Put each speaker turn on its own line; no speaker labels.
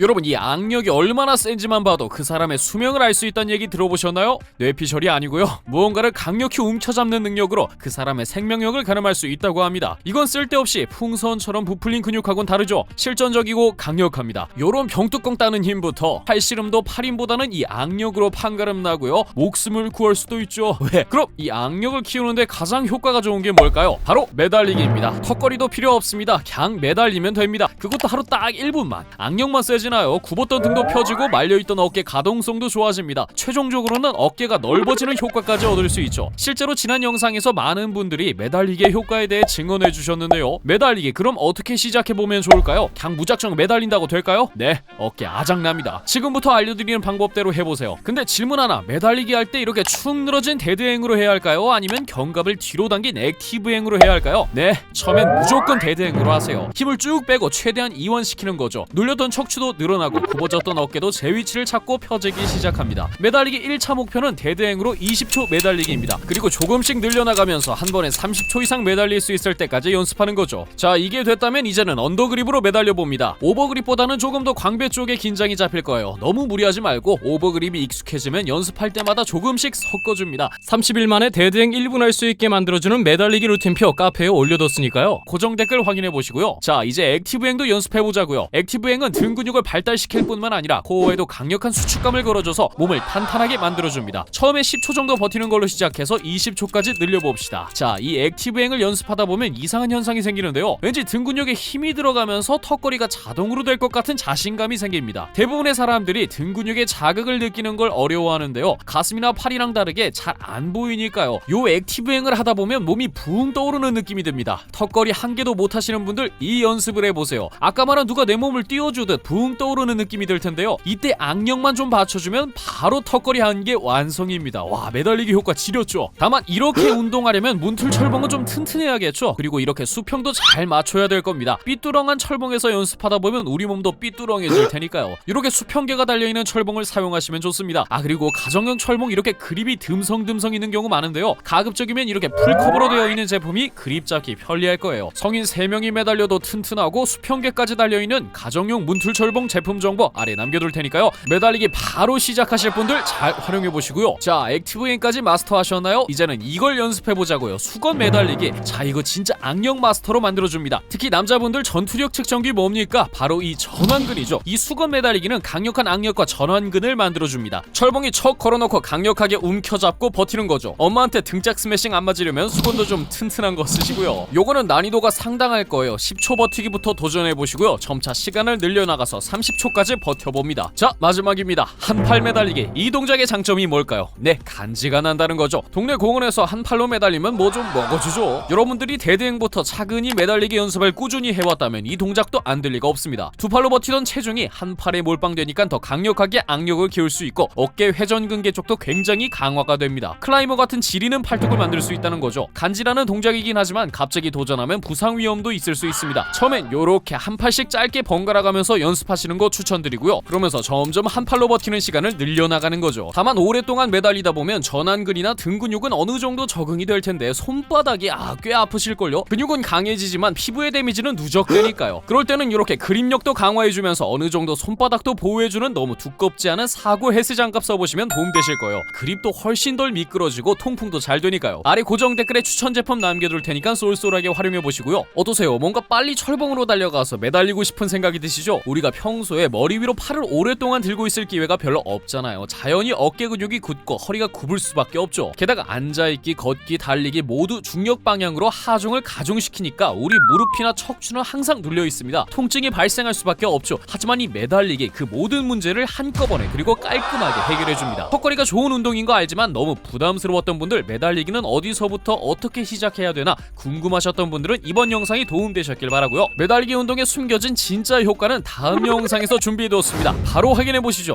여러분 이 악력이 얼마나 센지만 봐도 그 사람의 수명을 알 수 있다는 얘기 들어보셨나요? 뇌피셜이 아니고요. 무언가를 강력히 움켜잡는 능력으로 그 사람의 생명력을 가늠할 수 있다고 합니다. 이건 쓸데없이 풍선처럼 부풀린 근육하고는 다르죠. 실전적이고 강력합니다. 요런 병뚜껑 따는 힘부터 팔씨름도 팔힘보다는 이 악력으로 판가름 나고요. 목숨을 구할 수도 있죠. 왜? 그럼 이 악력을 키우는데 가장 효과가 좋은 게 뭘까요? 바로 매달리기입니다. 턱걸이도 필요 없습니다. 그냥 매달리면 됩니다. 그것도 하루 딱 1분만. 악력만 세지 나요? 굽었던 등도 펴지고 말려있던 어깨 가동성도 좋아집니다. 최종적으로는 어깨가 넓어지는 효과까지 얻을 수 있죠. 실제로 지난 영상에서 많은 분들이 매달리기의 효과에 대해 증언해 주셨는데요. 매달리기 그럼 어떻게 시작해 보면 좋을까요? 그냥 무작정 매달린다고 될까요? 네, 어깨 아작납니다. 지금부터 알려드리는 방법대로 해보세요. 근데 질문 하나, 매달리기 할 때 이렇게 축 늘어진 데드행으로 해야 할까요? 아니면 견갑을 뒤로 당긴 액티브행으로 해야 할까요? 네, 처음엔 무조건 데드행으로 하세요. 힘을 쭉 빼고 최대한 이완시키는 거죠. 눌렸던 척추도 늘어나고 굽어졌던 어깨도 제 위치를 찾고 펴지기 시작합니다. 매달리기 1차 목표는 데드행으로 20초 매달리기입니다. 그리고 조금씩 늘려나가면서 한 번에 30초 이상 매달릴 수 있을 때까지 연습하는 거죠. 자, 이게 됐다면 이제는 언더그립으로 매달려 봅니다. 오버그립보다는 조금 더 광배 쪽에 긴장이 잡힐 거예요. 너무 무리하지 말고 오버그립이 익숙해지면 연습할 때마다 조금씩 섞어줍니다.
30일 만에 데드행 1분 할 수 있게 만들어주는 매달리기 루틴표 카페에 올려뒀으니까요.
고정 댓글 확인해 보시고요. 자, 이제 액티브행도 연습해 보자고요. 액티브행은 등 근육을 발달시킬 뿐만 아니라 코어에도 강력한 수축감을 걸어줘서 몸을 탄탄하게 만들어 줍니다. 처음에 10초 정도 버티는 걸로 시작해서 20초까지 늘려 봅시다. 자, 이 액티브행을 연습하다 보면 이상한 현상이 생기는데요. 왠지 등 근육에 힘이 들어가면서 턱걸이가 자동으로 될 것 같은 자신감이 생깁니다. 대부분의 사람들이 등 근육에 자극을 느끼는 걸 어려워하는데요. 가슴이나 팔이랑 다르게 잘 안 보이니까요. 요 액티브행을 하다 보면 몸이 붕 떠오르는 느낌이 듭니다. 턱걸이 한 개도 못 하시는 분들 이 연습을 해보세요. 아까 말한 누가 내 몸을 띄워주듯 붕 떠오르는 느낌이 들 텐데요. 이때 악력만 좀 받쳐주면 바로 턱걸이 한 개 완성입니다. 와 매달리기 효과 지렸죠. 다만 이렇게 운동하려면 문틀 철봉은 좀 튼튼해야겠죠. 그리고 이렇게 수평도 잘 맞춰야 될 겁니다. 삐뚤렁한 철봉에서 연습하다 보면 우리 몸도 삐뚤렁해질 테니까요. 이렇게 수평계가 달려있는 철봉을 사용하시면 좋습니다. 아 그리고 가정용 철봉 이렇게 그립이 듬성듬성 있는 경우 많은데요. 가급적이면 이렇게 풀커버로 되어 있는 제품이 그립 잡기 편리할 거예요. 성인 3명이 매달려도 튼튼하고 수평계까지 달려있는 가정용 문틀 철봉 제품 정보 아래 남겨둘 테니까요. 매달리기 바로 시작하실 분들 잘 활용해 보시고요. 자, 액티브행까지 마스터하셨나요? 이제는 이걸 연습해 보자고요. 수건 매달리기. 자, 이거 진짜 악력 마스터로 만들어 줍니다. 특히 남자분들 전투력 측정기 뭡니까? 바로 이 전완근이죠. 이 수건 매달리기는 강력한 악력과 전완근을 만들어 줍니다. 철봉이 척 걸어놓고 강력하게 움켜잡고 버티는 거죠. 엄마한테 등짝 스매싱 안 맞으려면 수건도 좀 튼튼한 거 쓰시고요. 요거는 난이도가 상당할 거예요. 10초 버티기부터 도전해 보시고요. 점차 시간을 늘려 나가서 30초까지 버텨봅니다. 자, 마지막입니다. 한팔 매달리기. 이 동작의 장점이 뭘까요? 네, 간지가 난다는 거죠. 동네 공원에서 한 팔로 매달리면 뭐 좀 먹어주죠. 여러분들이 대대행부터 차근히 매달리기 연습을 꾸준히 해왔다면 이 동작도 안 될 리가 없습니다. 두 팔로 버티던 체중이 한 팔에 몰빵되니까 더 강력하게 악력을 키울 수 있고 어깨 회전근개 쪽도 굉장히 강화가 됩니다. 클라이머 같은 지리는 팔뚝을 만들 수 있다는 거죠. 간지라는 동작이긴 하지만 갑자기 도전하면 부상 위험도 있을 수 있습니다. 처음엔 요렇게 한 팔씩 짧게 번갈아 가면서 연습하 시는 거 추천드리고요. 그러면서 점점 한 팔로 버티는 시간을 늘려나가는 거죠. 다만 오랫동안 매달리다 보면 전완근이나 등 근육은 어느 정도 적응이 될 텐데 손바닥이 아 꽤 아프실걸요. 근육은 강해지지만 피부의 데미지는 누적되니까요. 그럴 때는 이렇게 그립력도 강화해주면서 어느 정도 손바닥도 보호해주는 너무 두껍지 않은 사고 헬스 장갑 써보시면 도움 되실 거예요. 그립도 훨씬 덜 미끄러지고 통풍도 잘 되니까요. 아래 고정 댓글에 추천 제품 남겨둘 테니까 쏠쏠하게 활용해 보시고요. 어떠세요? 뭔가 빨리 철봉으로 달려가서 매달리고 싶은 생각이 드시죠? 우리가 평소에 머리 위로 팔을 오랫동안 들고 있을 기회가 별로 없잖아요. 자연히 어깨 근육이 굳고 허리가 굽을 수밖에 없죠. 게다가 앉아있기, 걷기, 달리기 모두 중력 방향으로 하중을 가중시키니까 우리 무릎이나 척추는 항상 눌려 있습니다. 통증이 발생할 수밖에 없죠. 하지만 이 매달리기 그 모든 문제를 한꺼번에 그리고 깔끔하게 해결해 줍니다. 턱걸이가 좋은 운동인 거 알지만 너무 부담스러웠던 분들 매달리기는 어디서부터 어떻게 시작해야 되나 궁금하셨던 분들은 이번 영상이 도움되셨길 바라고요. 매달리기 운동에 숨겨진 진짜 효과는 다음 영상에서 준비해 두었습니다. 바로 확인해 보시죠.